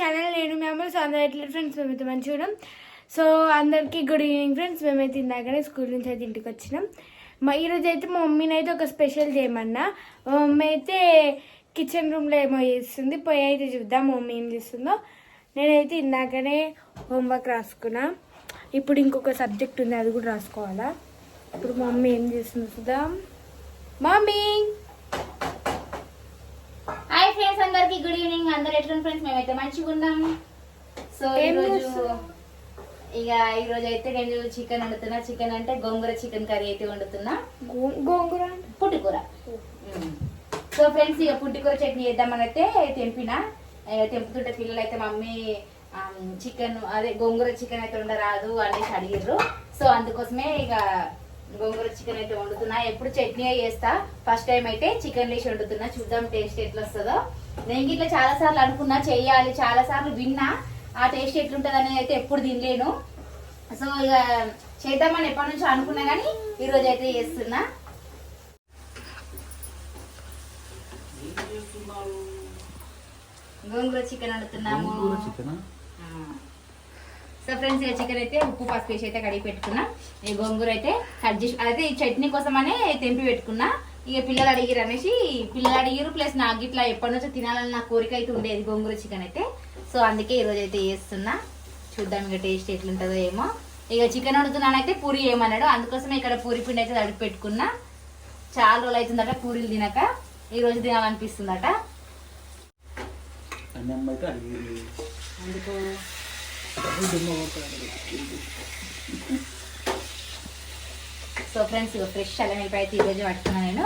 Channel నేను మేము so అందరూ ఎట్లా ఫ్రెండ్స్ మేమైతే మంచిగా సో అందరికీ గుడ్ ఈవినింగ్ ఫ్రెండ్స్ మేమైతే ఇందాకనే స్కూల్ నుంచి అయితే ఇంటికి వచ్చినాం. మా ఈరోజు అయితే మా మమ్మీని అయితే ఒక స్పెషల్ చేయమన్నా. మా మమ్మీ అయితే కిచెన్ రూమ్లో ఏమో చేస్తుంది. పోయి అయితే చూద్దాం మా మమ్మీ ఏం చేస్తుందో. నేనైతే ఇందాకనే హోంవర్క్ రాసుకున్నా. ఇప్పుడు ఇంకొక సబ్జెక్ట్ ఉంది అది కూడా రాసుకోవాలా? ఇప్పుడు మా మమ్మీ ఏం చేస్తుంది చూద్దాం. మమ్మీ హాయ్ ఫ్రెండ్స్ అందరికి గుడ్ ఈవినింగ్. అందరు ఎట్లా ఫ్రెండ్స్ మేమైతే మంచిగా ఉన్నాం. సో ఈరోజు? ఇక ఈ రోజు అయితే నేను చికెన్ వండుతున్నా. చికెన్ అంటే గోంగూర చికెన్ కర్రీ అయితే వండుతున్నా. గోంగూర? పుట్టికూర. సో ఫ్రెండ్స్ ఇక పుట్టికూర చట్నీ చేద్దామని అయితే తెంపిన తెంపుతుంటే పిల్లలు అయితే మమ్మీ చికెన్ అదే గోంగూర చికెన్ అయితే ఉండరాదు అనేసి అడిగిర్రు. సో అందుకోసమే ఇక గోంగూర చికెన్ అయితే వండుతున్నా. ఎప్పుడు చట్నీ చేస్తా. ఫస్ట్ టైం అయితే చికెన్ వేసి వండుతున్నా. చూద్దాం టేస్ట్ ఎట్లా వస్తుందో నేను ఇట్లా చాలా సార్లు అనుకున్నా చెయ్యాలి చాలా సార్లు విన్నా ఆ టేస్ట్ ఎట్లుంటుంది అనేది అయితే ఎప్పుడు తినలేను. సో ఇక చేద్దామని ఎప్పటి నుంచో అనుకున్నా కానీ ఈ రోజు అయితే చేస్తున్నా. గోంగూర చికెన్ వండుతున్నాము. సో ఫ్రెండ్స్ ఇక చికెన్ అయితే ఉప్పు పసుపు వేసి అయితే కడిగి పెట్టుకున్నా. ఈ గోంగూర అయితే కట్ చేసి అయితే ఈ చట్నీ కోసమనే తెంపి పెట్టుకున్నా. ఇక పిల్లలు అడిగిరు అనేసి పిల్లలు అడిగిరు ప్లస్ నాకు ఇట్లా ఎప్పటి నుంచో తినాలని నా కోరిక అయితే ఉండేది గోంగూర చికెన్ అయితే. సో అందుకే ఈరోజు అయితే చేస్తున్నా. చూద్దాం ఇక టేస్ట్ ఎట్లుంటుందో ఏమో. ఇక చికెన్ వండుతున్నానైతే పూరి ఏమన్నాడు అందుకోసమే ఇక్కడ పూరి పిండి అయితే తడిపి పెట్టుకున్నా. చాలా రోజులు అవుతుందట పూరీలు తినక. ఈ రోజు తినాలనిపిస్తుందట. అందుకు. సో ఫ్రెండ్స్ ఇక ఫ్రెష్ అల్లం వెల్లిపాయ అయితే ఈరోజు పట్టుకున్నాను నేను.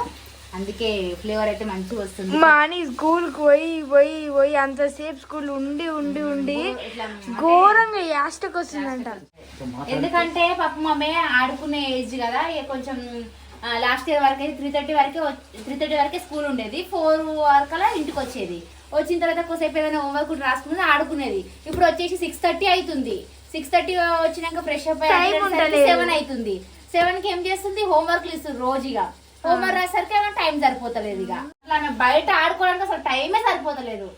అందుకే ఫ్లేవర్ అయితే మంచిగా వస్తుంది. మాని స్కూల్కి పోయి పోయి పోయి అంతసేపు స్కూల్ ఉండి ఉండి ఉండి ఘోరంగా యాస్టకు వస్తుందంట. ఎందుకంటే పాప మమ్మీ ఆడుకునే ఏజ్ కదా ఇక కొంచెం లాస్ట్ ఇయర్ వరకు అయితే త్రీ థర్టీ వరకే త్రీ థర్టీ వరకే స్కూల్ ఉండేది. ఫోర్ వరకలా ఇంటికి వచ్చేది. వచ్చిన తర్వాత కొద్దిసేపు ఏదైనా హోంవర్క్ రాసుకుని ఆడుకునేది. ఇప్పుడు వచ్చేసి సిక్స్ థర్టీ అవుతుంది. సిక్స్ థర్టీ వచ్చినాక ఫ్రెష్ అప్. సెవెన్ అవుతుంది. సెవెన్కి ఏం చేస్తుంది? హోంవర్క్ ఇస్తుంది రోజుగా. హోంవర్క్ రాసరికి ఏమైనా టైం సరిపోతలేదు ఇక. అట్లా ఆమె బయట ఆడుకోవడానికి అసలు టైమే సరిపోతలేదు.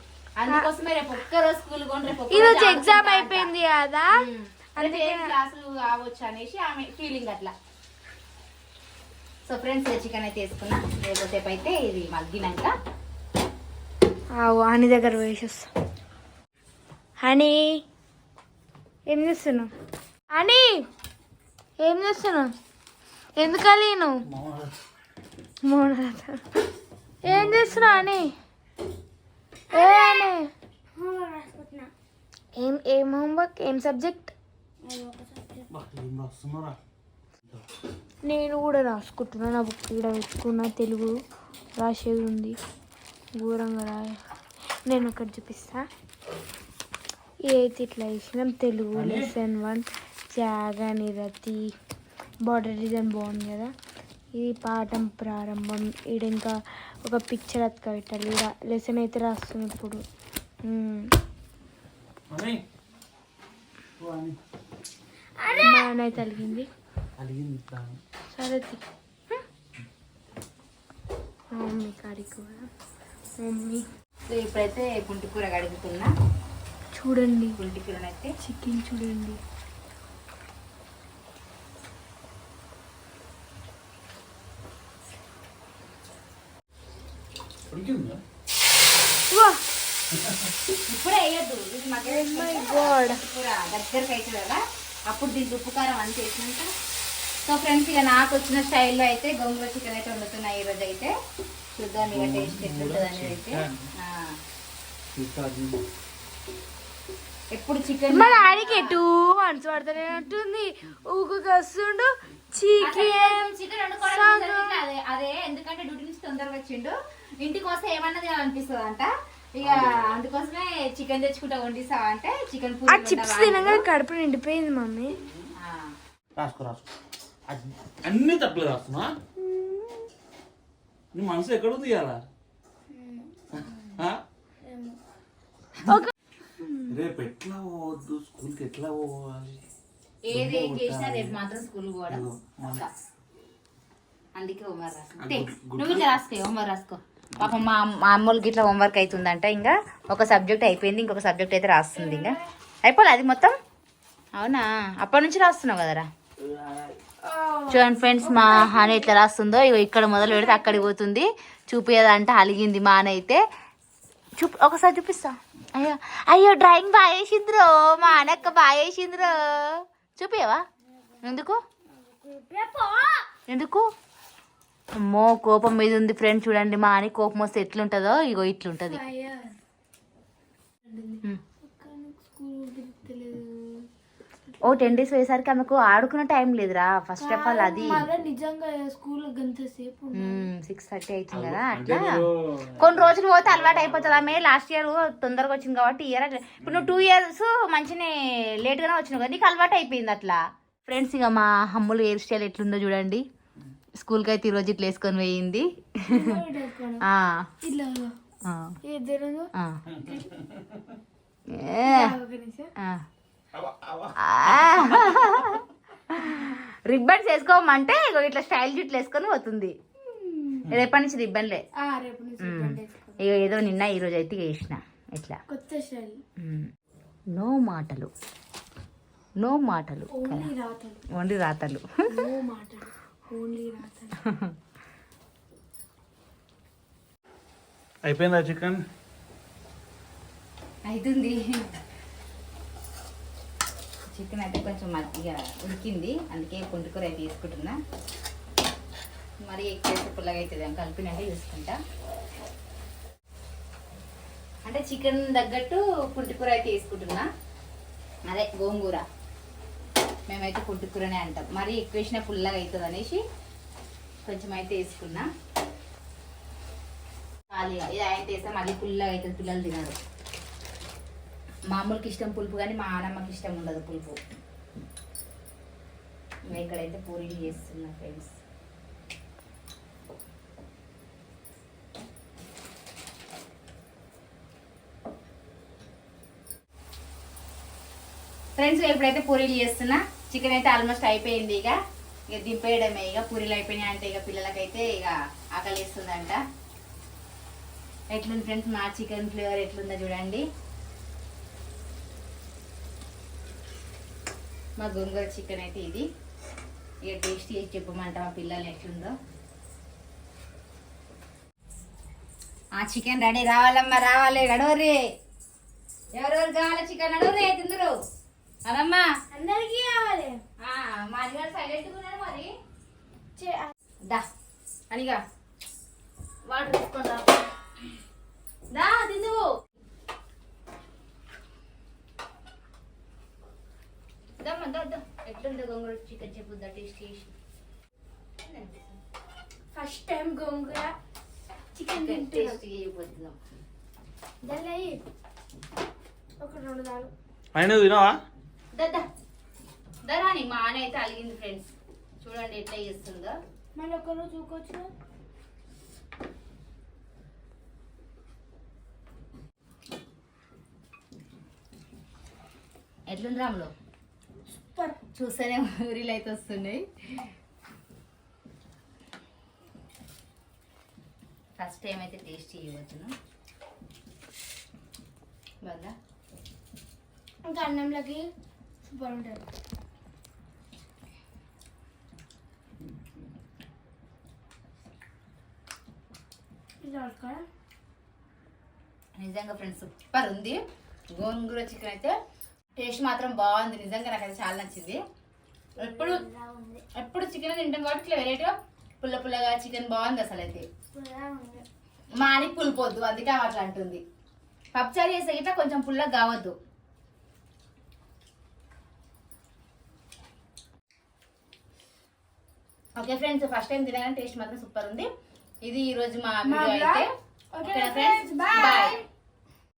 అందుకోసమే రేపు ఒక్క రోజు స్కూల్ కొని రేపు ఎగ్జామ్. అయిపోయింది కదా? అంటే ఏం క్లాసులు కావచ్చు అనేసి ఆమె ఫీలింగ్ అట్లా. సో ఫ్రెండ్స్ చికెన్ అయితే వేసుకున్నా. రేపసేపు అయితే ఇది మగ్గినాక. హనీ దగ్గర వేసేస్తా హనీ ఏం చేస్తున్నావు? హనీ! ఏం చేస్తున్నావు? ఎందుకు లేను ఏం చేస్తున్నావు అని? ఏ అని? ఏం ఏం హోంవర్క్? ఏం సబ్జెక్ట్? నేను కూడా రాసుకుంటున్నా. నా బుక్ ఇక్కడ పెట్టుకున్నా. తెలుగు రాసేది ఉంది. ఘోరంగా రాయ. నేను ఒకటి చూపిస్తా. అయితే ఇట్లా వేసినాం తెలుగు లెసన్ వన్ త్యాగ నిరతి బార్డర్ డిజైన్ బాగుంది కదా? ఇది పాఠం ప్రారంభం. ఈడ ఇంకా ఒక పిక్చర్ అతక పెట్టాలి. లెసన్ అయితే రాస్తుంది ఇప్పుడు. మా అన్న అయితే అలిగింది. అడిగింది ఇట్లా సరే మమ్మీ కాడికి కూడా మమ్మీ. సో ఇప్పుడైతే పుంటి కూర కడుగుతున్నా. చూడండి. పుంటి కూరనైతే చికెన్ చూడండి. ఉడికిందా ఇప్పుడే వేయద్దు. ఇది కూర దగ్గరకు అవుతుంది కదా. అప్పుడు దీనికి ఉప్పు కారం అంత వేసినాక. సో ఫ్రెండ్స్ ఇక నాకు వచ్చిన స్టైల్లో అయితే గోంగూర చికెన్ అయితే వండుతున్నా ఈ రోజు అయితే. చూద్దాం ఇక టేస్ట్ ఎట్లుంటుంది అనేది. అయితే ఎప్పుడు చికెన్ మా డాడీకి ఎటు మనసు పడతానేటుంది ఊరికి వస్తుండు చికెన్ చికెన్ అదే. ఎందుకంటే డ్యూటీ నుంచి తొందరగా వచ్చిండు. ఇంటికి వస్తే ఏమన్నా తినాలనిపిస్తుంది అంట ఇక అందుకోసమే చికెన్ తెచ్చుకుంటా వండిస్తావా అంటే చికెన్ ఆ చిప్స్ తినగా కడుపు నిండిపోయింది మమ్మీ. రాసుకో రాసుకో. అన్ని- అన్ని తప్పులు రాస్తున్నా? నీ మనసు ఎక్కడ ఉంది ఇవాళ? రేపు ఎట్లా పోవద్దు? స్కూల్కి ఎట్లా పోవాలి? ఏది ఏం చేసినా రేపు మాత్రం స్కూల్ పోవడం. అందుకే హోంవర్క్ రాసుకో నువ్వు రాసుకో హోంవర్క్ రాసుకో. పాపం మా మా అమ్మోళ్ళకి ఇట్లా హోంవర్క్ అవుతుందంట ఇంకా ఒక సబ్జెక్ట్ అయిపోయింది ఇంకొక సబ్జెక్ట్ అయితే రాస్తుంది ఇంకా. అయిపోలే అది మొత్తం? అవునా? అప్పటి నుంచి రాస్తున్నావు కదరా? చూడండి ఫ్రెండ్స్ మా హాని ఎట్లా రాస్తుందో ఇగో ఇక్కడ మొదలు పెడితే అక్కడికి పోతుంది. చూపించదంట అలిగింది మా అయితే. చూపి ఒకసారి చూపిస్తా. అయ్యో అయ్యో డ్రాయింగ్ బాగా వేసిందిరో మా అనక్క బాగా వేసిందిరో చూపియవా ఎందుకు? ఎందుకు? అమ్మో కోపం మీద ఉంది ఫ్రెండ్ చూడండి మా అని కోపం వస్తే ఎట్లుంటుందో? ఇగో ఇట్లుంటది. ఓ టెన్ డేస్ పోయేసరికి ఆమెకు ఆడుకునే టైం లేదురా. ఫస్ట్ ఆఫ్ ఆల్ అది. మళ్ళీ నిజంగా స్కూల్ గంట సేపు సిక్స్ థర్టీ అవుతుంది కదా అట్లా. కొన్ని రోజులు పోతే అలవాటు అయిపోతుంది. ఆమె లాస్ట్ ఇయర్ తొందరగా వచ్చింది కాబట్టి ఇయర్ అట్లా. ఇప్పుడు నువ్వు టూ ఇయర్స్ మంచినే లేట్గానే వచ్చినావు కదా నీకు అలవాటు అయిపోయింది అట్లా. ఫ్రెండ్స్ ఇక మా అమ్ములు హెయిర్ స్టైల్ ఎట్లుందో చూడండి. స్కూల్కి అయితే ఈరోజు ఇట్లా వేసుకొని పోయింది. రిబ్బన్స్ వేసుకోమంటే ఇగో ఇట్లా స్టైల్ జుట్లు వేసుకొని పోతుంది. రేపటి నుంచి రిబ్బన్లే. ఇక ఏదో నిన్న ఈరోజు అయితే వేసిన. ఇట్లా. కొత్త స్టైల్. నో మాటలు. నో మాటలు. ఓన్లీ రాతలు. అయిపోయిందా చికెన్? అవుతుంది చికెన్ అయితే కొంచెం మజ్జిగ ఉడికింది. అందుకే పుంటుకూర అయితే తీసుకుంటున్నా. మరి ఎక్కువ పుల్లగా అవుతుంది చూసుకుంటా. అంటే చికెన్ తగ్గట్టు పుంటికూర అయితే వేసుకుంటున్నా అదే గోంగూర. మేమైతే పుంటికూరనే అంటాం. మరి ఎక్కువ వేసినా పుల్లగా అవుతుంది అనేసి కొంచెం అయితే వేసుకున్నా ఖాళీగా ఇది ఆయన వేస్తే మళ్ళీ పుల్లగా అవుతుంది పిల్లలు తినరు. మామూలుకి ఇష్టం పులుపు కానీ మా ఆనమ్మకి ఇష్టం ఉండదు పులుపు. ఇక్కడైతే పూరీలు చేస్తున్నా ఫ్రెండ్స్. ఫ్రెండ్స్ ఇప్పుడైతే పూరీలు చేస్తున్నా చికెన్ అయితే ఆల్మోస్ట్ అయిపోయింది ఇక. ఇక దింపేయడమే ఇక పూరీలు అయిపోయినాయి అంటే ఇక పిల్లలకైతే ఇక ఆకలి వేస్తుందంట ఎట్లుంది ఫ్రెండ్స్ మా చికెన్ ఫ్లేవర్ ఎట్లుందో చూడండి. మా గోంగూర చికెన్ అయితే ఇది. ఇక టేస్ట్ చేసి చెప్పమంట మా పిల్లలు ఎట్లుందో. ఆ చికెన్ రెడీ రావాలమ్మా రావాలి గడవరే ఎవరెవరు కావాలి చికెన్? నడవరి తిందరు. అదమ్మా అందరికీ కావాలి ఆ, మా అన్నగారు సైలెంట్గా ఉన్నారు మరి. చే- దా అనిగా. వాటర్ తీసుకుంటా దా తిందు దమ్మ దా దా. ఎట్లుంది గొంగళ చికెన్ చెప్పు దా టేస్ట్ చేసి. First time gongura chicken taste చేయబోతున్నాం. అయ్యి ఒక రెండు నాలుగు. అయినా తినవా? దద్దా. దరాని మా ఆన అయితే అలిగింది ఫ్రెండ్స్ చూడండి ఎట్లా చేస్తుందో. మళ్ళీ ఒక రోజు చూకోవచ్చు ఎట్లుంది రాములు? సూపర్. చూస్తేనే ఊరిలో అయితే వస్తున్నాయి. ఫస్ట్ టైం అయితే టేస్ట్ చేయవచ్చును. బాగా ఇంకా అన్నంలోకి సూపర్ ఉంటుంది నిజంగా ఫ్రెండ్స్ సూపర్ ఉంది. గోంగూర చికెన్ అయితే టేస్ట్ మాత్రం బాగుంది. నిజంగా నాకైతే చాలా నచ్చింది. ఎప్పుడు ఎప్పుడు చికెన్ తింటాం కాబట్టి ఇట్లా వెరైటీగా పుల్ల పుల్లగా చికెన్ బాగుంది అసలు అయితే ఉంది. మాని పులిపోద్దు అందుకే అట్లా అంటుంది. పప్పుచారు చేసే ఇట్లా కొంచెం పుల్లగా కావద్దు. ఓకే ఫ్రెండ్స్ ఫస్ట్ టైం తినగానే టేస్ట్ మాత్రం సూపర్ ఉంది ఇది ఈ రోజు మా వీడియో. అయితే friends, ఫ్రెండ్స్. బాయ్